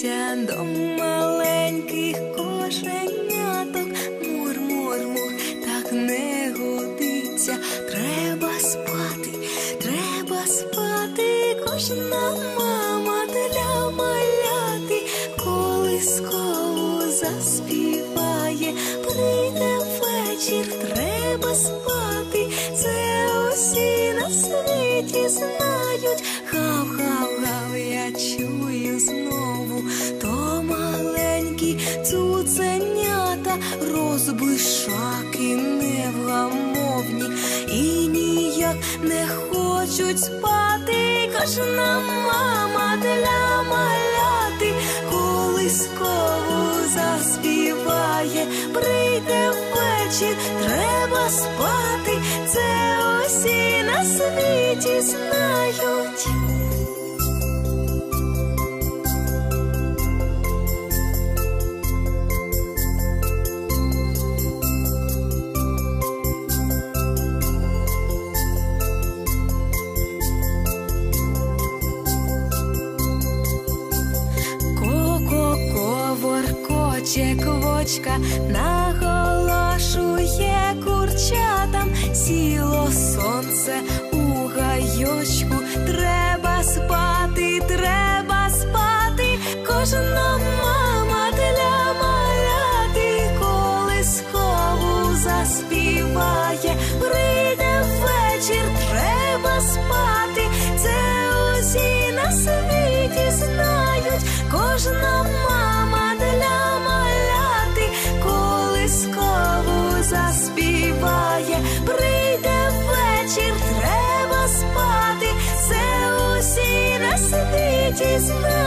годиться до маленьких кошеняток. Мур, мур, мур, так не годиться. Треба спати, треба спати. Кожна мама для маляти, колискову заспіває, прийде вечір, треба спати. Це усі на світі знають. Гав, я чую знову, то маленькі цуценята, розбишаки невгамовні і ніяк не хочуть спати. Кожна мама для маляти колискову заспіває, прийде вечір, треба спати. Це усі на світі знають. Воркоче квочка, наголошує курчатам, сіло сонце у гайочку, треба спати, треба спати, кожна мама для маляти, колискову заспіває, прийде вечір, треба спати, це усі на світі знають, кожна it is mine.